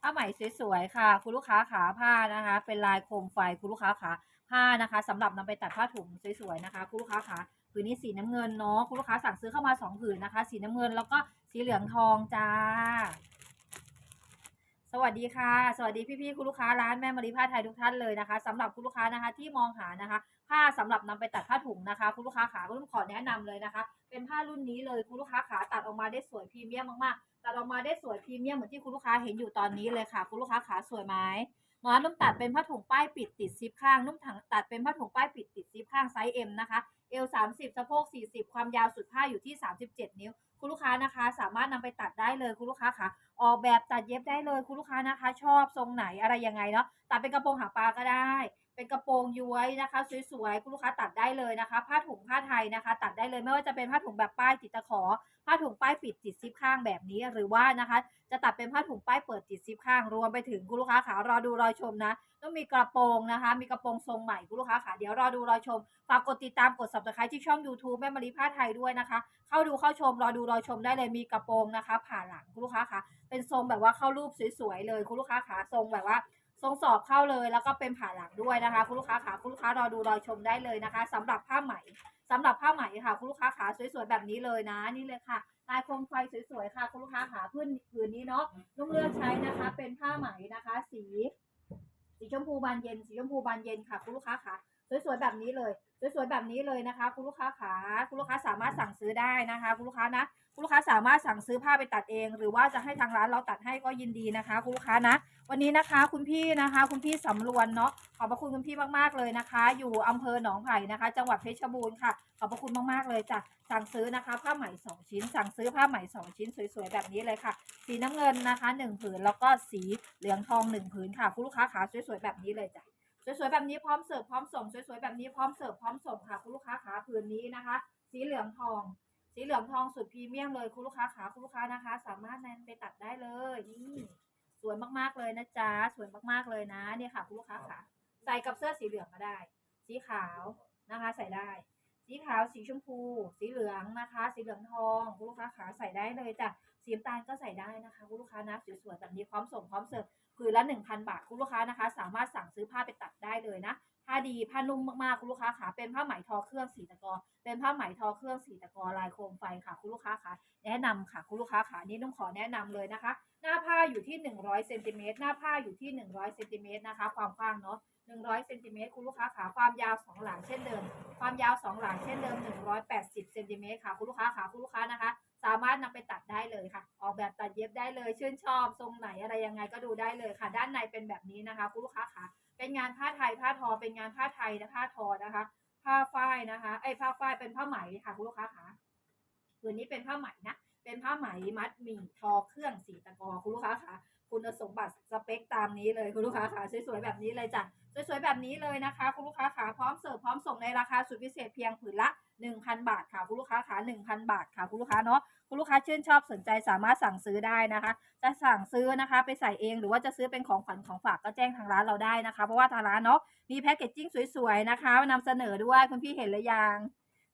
ผ้าไหมสวยๆค่ะ คุณลูกค้าขาผ้านะคะ เป็นลายโคมไฟคุณลูกค้าขาผ้านะคะสำหรับนำไปตัดผ้าถุงสวยๆนะคะ คุณลูกค้าขาผืนนี้สีน้ำเงินเนาะคุณลูกค้าสั่งซื้อเข้ามาสองผืนนะคะ สีน้ำเงินแล้วก็สีเหลืองทองจ้า สวัสดีค่ะ สวัสดีพี่ๆคุณลูกค้าร้านแม่มารีผ้าไทยทุกท่านเลยนะคะสำหรับคุณลูกค้านะคะที่มองหานะคะ ผ้าสำหรับนำไปตัดผ้าถุงนะคะ คุณลูกค้าขาคุณลูกขอแนะนำเลยนะคะ เป็นผ้ารุ่นนี้เลยคุณลูกค้าขาตัดออกมาได้สวยพรีเมียมมากๆตัดออกมาได้สวยพรีเมียมเหมือนที่คุณลูกค้าเห็นอยู่ตอนนี้เลยค่ะ คุณลูกค้าขาสวยไหมหมอนุ่มตัดเป็นผ้าถุงป้ายปิดติดซิปข้างนุ่มถังตัดเป็นผ้าถุงป้ายปิดติดซิปข้างไซส์ M นะคะเอว30สะโพก40ความยาวสุดผ้าอยู่ที่37นิ้ว คุณลูกค้านะคะ สามารถนำไปตัดได้เลยคุณลูกค้าค่ะ ออกแบบตัดเย็บได้เลยคุณลูกค้านะคะ ชอบทรงไหนอะไรยังไงเนาะตัดเป็นกระโปรงหางปลาก็ได้ เป็นกระโปรงย้วยนะคะ สวยๆคุณลูกค้าตัดได้เลยนะคะ ผ้าถุงผ้าไทยนะคะ ตัดได้เลยไม่ว่าจะเป็นผ้าถุงแบบป้ายติดตะขอ ผ้าถุงป้ายปิดติดซิปข้างแบบนี้ หรือว่านะคะ จะตัดเป็นผ้าถุงป้ายเปิดติดซิปข้างรวมไปถึงคุณลูกค้าขารอดูรอชมนะต้องมีกระโปรงนะคะ มีกระโปรงทรงใหม่คุณลูกค้าขาเดี๋ยวรอดูรอชมฝากกดติดตามกด subscribe ที่ช่อง YouTube แม่มารีผ้าไทยด้วยนะคะ เข้าดูเข้าชมรอดูรอชมได้เลยมีกระโปรงนะคะ ผ่าหลังคุณลูกค้าขาเป็นทรงแบบว่าเข้ารูปสวยๆเลยคุณลูกค้าขาทรงแบบว่า ทรงสอบเข้าเลย แล้วก็เป็นผ่าหลังด้วยนะคะ คุณลูกค้าขาคุณลูกค้ารอดูรอชมได้เลยนะคะสำหรับผ้าไหมสำหรับผ้าไหมค่ะ คุณลูกค้าขาสวยๆแบบนี้เลยนะนี่เลยค่ะลายโคมไฟสวยๆค่ะ คุณลูกค้าขาพื้นผืนนี้เนาะนุ่งเลือกใช้นะคะ เป็นผ้าไหมนะคะ สีสีชมพูบานเย็น สีชมพูบานเย็นค่ะ คุณลูกค้าขาสวยๆแบบนี้เลย สวยๆแบบนี้เลยนะคะ คุณลูกค้าขาคุณลูกค้าสามารถสั่งซื้อได้นะคะ คุณลูกค้านะ คุณลูกค้าสามารถสั่งซื้อผ้าไปตัดเอง หรือว่าจะให้ทางร้านเราตัดให้ก็ยินดีนะคะ คุณลูกค้านะ วันนี้นะคะ คุณพี่นะคะ คุณพี่สำรวนเนาะขอบพระคุณคุณพี่มากๆเลยนะคะ อยู่อำเภอหนองไผ่นะคะ จังหวัดเพชรบูรณ์ค่ะ ขอบพระคุณมากๆเลยจ้ะสั่งซื้อนะคะ ผ้าไหมสองชิ้น สั่งซื้อผ้าไหมสองชิ้นสวยๆแบบนี้เลยค่ะ สีน้ำเงินนะคะหนึ่งผืนแล้วก็สีเหลืองทองหนึ่งผืนค่ะ คุณลูกค้าขาสวยๆแบบนี้เลยจ้ะสวยๆแบบนี้พร้อมเสิร์ฟพร้อมส่งสวยๆแบบนี้พร้อมเสิร์ฟพร้อมส่งค่ะ คุณลูกค้าขาผืนนี้นะคะ สีเหลืองทอง สีเหลืองทองสุดพรีเมียมเลยคุณลูกค้าขาคุณลูกค้านะคะ สามารถนำไปตัดได้เลยนี่สวยมากๆเลยนะจ๊ะสวยมากๆเลยนะเนี่ยค่ะคุณลูกค้าขาใส่กับเสื้อสีเหลืองก็ได้ สีขาวนะคะ ใส่ได้ สีขาวสีชมพู สีเหลืองนะคะ สีเหลืองทองคุณลูกค้าขาใส่ได้เลยจ้ะสีน้ำตาลก็ใส่ได้นะคะคุณลูกค้านะสวยๆแบบนี้พร้อมส่งพร้อมเสิร์ฟผืนละ1,000 บาทคุณลูกค้านะคะ สามารถสั่งซื้อผ้าไปตัดได้เลยนะ ผ้าดีผ้านุ่มมากๆคุณลูกค้าขาเป็นผ้าไหมทอเครื่องสีตะกอเป็นผ้าไหมทอเครื่องสีตะกอลายโคมไฟค่ะคุณลูกค้าขาแนะนำค่ะคุณลูกค้าขานี่ต้องขอแนะนำเลยนะคะ หน้าผ้าอยู่ที่ 100เซนติเมตรหน้าผ้าอยู่ที่ 100เซนติเมตรนะคะ ความกว้างเนาะ100เซนติเมตรคุณลูกค้าขาความยาวสองหลังเช่นเดิม ความยาวสองหลังเช่นเดิม 180เซนติเมตรค่ะคุณลูกค้าขาคุณลูกค้านะคะ สามารถนำไปตัดได้เลยค่ะ ออกแบบตัดเย็บได้เลยชื่นชอบทรงไหนอะไรยังไงก็ดูได้เลยค่ะ ด้านในเป็นแบบนี้นะคะคุณลูกค้าขา เป็นงานผ้าไทยผ้าทอเป็นงานผ้าไทยและผ้าทอนะคะ ผ้าฝ้ายนะคะไอ้ผ้าฝ้ายเป็นผ้าไหมค่ะคุณลูกค้าขาผืนนี้เป็นผ้าไหมนะเป็นผ้าไหมมัดหมี่ทอเครื่องสีตะกอคุณลูกค้าขาคุณสมบัติสเปคตามนี้เลยคุณลูกค้าขาสวยๆแบบนี้เลยจ้ะสวยๆแบบนี้เลยนะคะ คุณลูกค้าขาพร้อมเสิร์ฟพร้อมส่งในราคาสุดพิเศษเพียงผืนละ 1,000 บาทค่ะคุณลูกค้าขา1,000 บาทค่ะคุณลูกค้าเนาะคุณลูกค้าชื่นชอบสนใจสามารถสั่งซื้อได้นะคะ จะสั่งซื้อนะคะไปใส่เองหรือว่าจะซื้อเป็นของขวัญของฝากก็แจ้งทางร้านเราได้นะคะ เพราะว่าทางร้านเนาะมีแพ็กเกจจิ้งสวยๆนะคะนำเสนอด้วยคุณพี่เห็นหรือยัง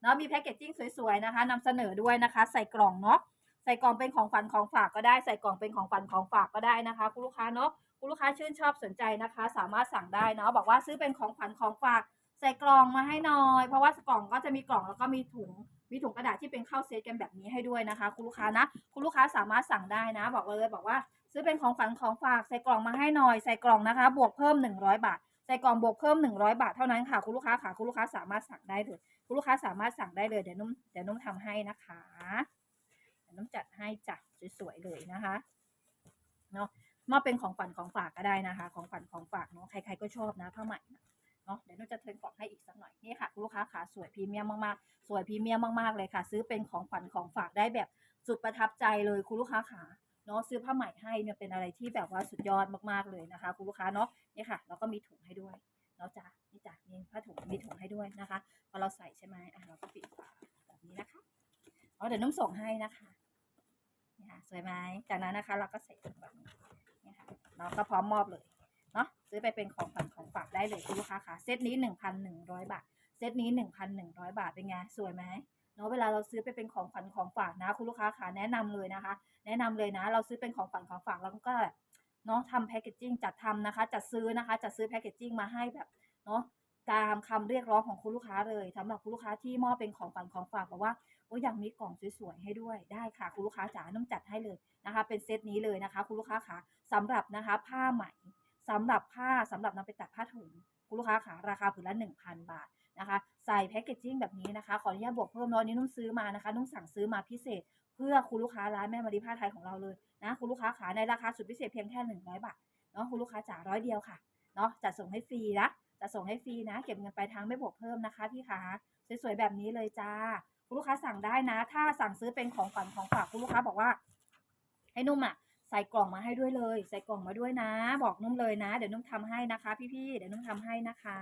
เนาะมีแพ็กเกจจิ้งสวยๆนะคะนำเสนอด้วยนะคะ ใส่กล่องเนาะใส่กล่องเป็นของขวัญของฝากก็ได้ใส่กล่องเป็นของขวัญของฝากก็ได้นะคะ คุณลูกค้าเนาะคุณลูกค้าชื่นชอบสนใจนะคะ สามารถสั่งได้เนาะบอกว่าซื้อเป็นของขวัญของฝาก ส่กล่องมาให้หน่อย เพราะว่ากล่องก็จะมีกล่องแล้วก็มีถุงมีถุงกระดาษที่เป็นข้าวเซตกันแบบนี้ให้ด้วยนะคะ คุณลูกค้านะคุณลูกค้าสามารถสั่งได้นะ บอกเลยบอกว่า ซื้อเป็นของขวัญของฝากใส่กล่องมาให้หน่อยใส่กล่องนะคะ บวกเพิ่ม 100 บาทใส่กล่องบวกเพิ่ม 100 บาทเท่านั้นค่ะ คุณลูกค้าค่ะคุณลูกค้าสามารถสั่งได้เลยคุณลูกค้าสามารถสั่งได้เลยเดี๋ยวนุ่มเดี๋ยวนุ่มทำให้นะคะเดี๋ยวนุ่มจัดให้จ้ะสวยๆเลยนะคะเนาะมอบเป็นของขวัญของฝากก็ได้นะคะ ของขวัญของฝากเนาะใครๆก็ชอบนะผ้าไหม เนาะเดี๋ยวนุ่นจะเทิร์นกล่องให้อีกสักหน่อยนี่ค่ะคุณลูกค้าขาสวยพรีเมียมมากๆ สวยพรีเมียมมากๆเลยค่ะ ซื้อเป็นของขวัญของฝากได้แบบสุดประทับใจเลยคุณลูกค้าขาเนาะซื้อผ้าไหม่ให้เนี่ยเป็นอะไรที่แบบว่าสุดยอดมากๆเลยนะคะ คุณลูกค้าเนาะนี่ค่ะแล้วก็มีถุงให้ด้วยเนาะจ้ะนี่จ้ะนี่ผ้าถุงมีถุงให้ด้วยนะคะพอเราใส่ใช่ไหมอะเราก็ปิดฝาแบบนี้นะคะอ๋อเดี๋ยวนุ่มส่งให้นะคะนี่ค่ะสวยไหมจากนั้นนะคะ เราก็ใส่ถุงแบบนี้นี่ค่ะเราก็พร้อมมอบเลย เนาะซื้อไปเป็นของขวัญของฝากได้เลยคุณลูกค้าค่ะเซตนี้ 1,100 บาท เซตนี้ 1,100 บาทเป็นไงสวยไหมเนาะเวลาเราซื้อไปเป็นของขวัญของฝากนะ คุณลูกค้าค่ะแนะนำเลยนะคะ แนะนำเลยนะ เราซื้อเป็นของขวัญของฝากแล้วก็เนาะทำแพคเกจจิ้งจัดทำนะคะ จัดซื้อนะคะจัดซื้อแพคเกจจิ้งมาให้แบบเนาะตามคำเรียกร้องของคุณลูกค้าเลยสำหรับคุณลูกค้าที่มอบเป็นของฝันของฝากบอกว่าโอ้ยอยากมีกล่องสวยๆให้ด้วยได้ค่ะ คุณลูกค้าจ๋าต้องจัดให้เลยนะคะ เป็นเซตนี้เลยนะคะ คุณลูกค้าขาสำหรับนะคะผ้าไหม สำหรับผ้าสำหรับนำไปตัดผ้าถุงคุณลูกค้าขาราคาผืนละ 1,000 บาทนะคะใส่แพคเกจจิ้งแบบนี้นะคะขออนุญาตบวกเพิ่มเนาะอันนี้นุ่มซื้อมานะคะนุ่มสั่งซื้อมาพิเศษ เพื่อคุณลูกค้าร้านแม่มารีผ้าไทยของเราเลยนะคุณลูกค้าขาในราคาสุดพิเศษเพียงแค่100บาทเนาะคุณลูกค้าจ๋าร้อยเดียวค่ะเนาะจัดส่งให้ฟรีนะจัดส่งให้ฟรีนะ เก็บเงินปลายทางไม่บวกเพิ่มนะคะพี่ขาสวยๆแบบนี้เลยจ้าคุณลูกค้าสั่งได้นะ ถ้าสั่งซื้อเป็นของฝันของฝากคุณลูกค้าบอกว่า ให้นุ่มอะ ส่กล่องมาให้ด้วยเลย ใส่กล่องมาด้วยนะ บอกนุ่มเลยนะ เดี๋ยวนุ่มทำให้นะคะ พี่ๆเดี๋ยวนุ่มทำให้นะคะ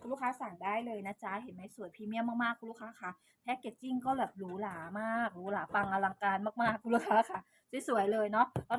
คุณลูกค้าสั่งได้เลยนะจ๊ะเห็นไหมสวยพรีเมียมมากๆคุณลูกค้าค่ะแพ็กเกจจิ้งก็แบบหรูหรามากหรูหราปังอลังการมากๆคุณลูกค้าค่ะสวยๆเลยเนาะ